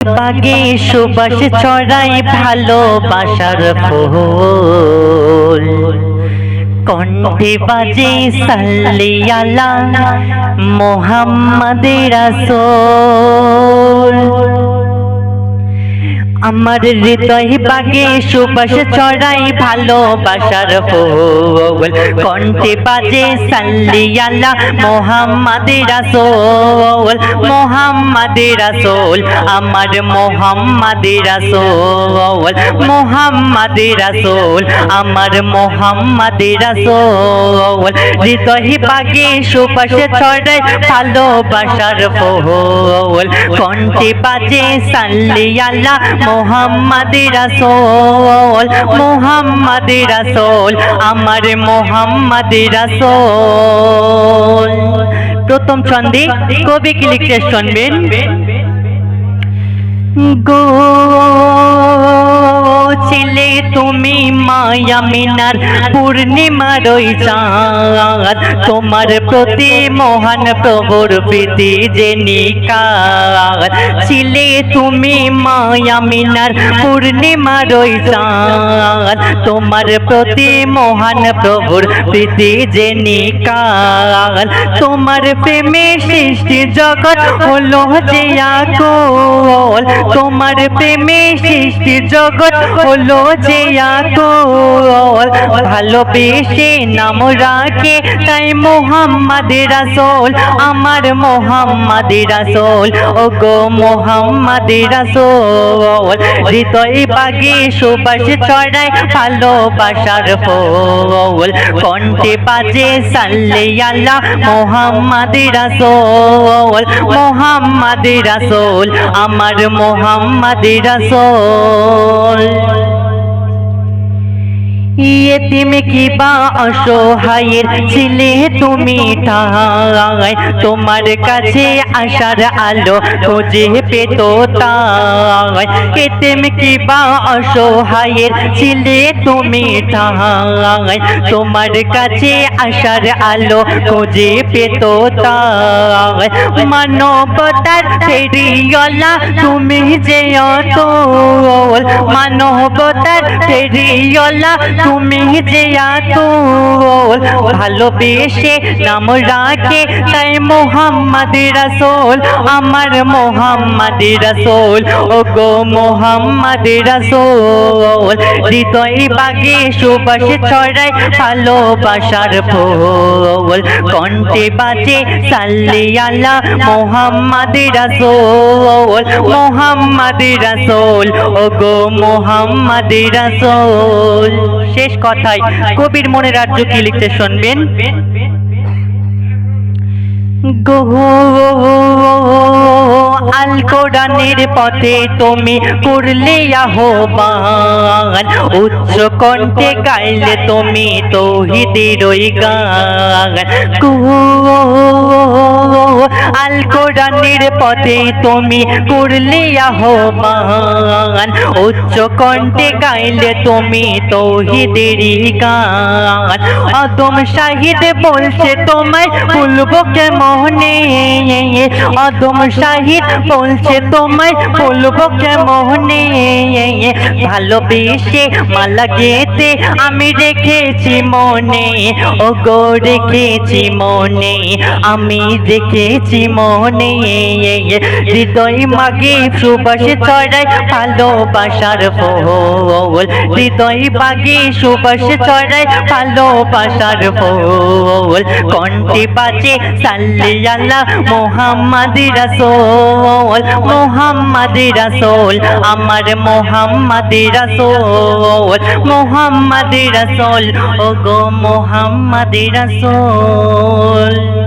বাগে সুবাস ছড়াই ভালোবাসার ফুল। কণ্ঠে বাজে সাল্লিয়ালা মোহাম্মদের রাসূল আমার হৃদয় বাগে সুবাস ছড়াই ভালোবাসার ফুল। কণ্ঠে বাজে সাল্লিয়ালা মোহাম্মদ রাসূল মোহাম্মদ রাসূল, আমার মোহাম্মদ রাসূল মোহাম্মদ রাসূল, আমার মোহাম্মদ রাসূল। হৃদয় বাগে সুবাস ছড়াই ভালোবাসার ফুল। কণ্ঠে বাজে সাল্লিয়ালা মোহাম্মদ আসল মোহাম্মদ আসল আমার মোহাম্মদ আসল প্রথম ছন্দে কবি কি লিখতে শুনবেন? গো ছিলে তুমি মায়া মিনার পূর্ণিমার ওই চাঁদ। তোমার প্রতি মহান প্রভুর প্রীতি যে নিকার। ছিলে তুমি মায়া মিনার পূর্ণিমার ওই চাঁদ। তোমার প্রতি মহান প্রভুর প্রীতি যে নিকার। তোমার প্রেমে সৃষ্টি জগৎ হলো যে আকল। তোমার প্রেমে সৃষ্টি জগৎ হলো যে আকল ভালোবেসে নাম রাখে তাই মোহাম্মদ রাসূল, আমার মোহাম্মদ রাসূল ও গো মোহাম্মদ রাসূল, হৃদয় বাগে সুবাস ছড়ায় ভালোবাসার ফুল কণ্ঠে বাজে সাল্লে আল্লাহ মোহাম্মদ রাসূল মোহাম্মদ রাসূল, আমার মোহাম্মদ রাসূল। Lord. ইয়েতিম কি বা অসহায়ের ছিলে তুমি ঠাই তোমার কাছে আসার আলো খুঁজে পেত তাই। এতিম কি বা অসহায়ের ছিলে তুমি ঠাই তোমার কাছে আসার আলো খুঁজে পেত তাই। মানবতার ফেরিওয়ালা তুমি যে অতল। মানবতার ফেরিওয়ালা তুমি যে আতুল ভালোবেসে নাম রাখে তাই মোহাম্মদ রাসূল, আমার মোহাম্মদ রাসূল। ও গো মোহাম্মদ রাসূল, হৃদয় বাগে সুবাস ছড়ায় ভালোবাসার ফুল। কণ্ঠে বাজে সাল্লি আলা মোহাম্মদ রাসূল মোহাম্মদ রাসূল ও গো মোহাম্মদ রাসূল। শেষ কথায় কবির মনে রাজ্য কি লিখতে শুনবেন। গো আল কোরআনের পথে তুমি করলে আহ্বান। উচ্চ কণ্ঠে গাইলে তুমি তৌহিদের ওই গান। আল কোরআনের পথে তুমি করলে আহ্বান। উচ্চ কণ্ঠে গাইলে তুমি তৌহিদেরই গান। অদম শাহিদ বলছে, তোমায় ভুলবো কেমনে? অদম শাহিদ বলছে তোমায় বলব কেমনে ভালোবেসে মালা গেতে আমি রেখেছি মনে। ও গো রেখেছি মনে, আমি রেখেছি মনে। হৃদয় মাগে সুবাসে ছড়াই ভালোবাসার ফুল। হৃদয় বাগে সুবাসে ছড়াই ভালোবাসার ফুল। কণ্ঠে বাজে সাল্লি আল্লাহ মোহাম্মদ রাসূল মোহাম্মদ রাসোল আমার মোহাম্মদ রাসোল মোহাম্মদ রাসোল ও গো মোহাম্মদ রাসূল।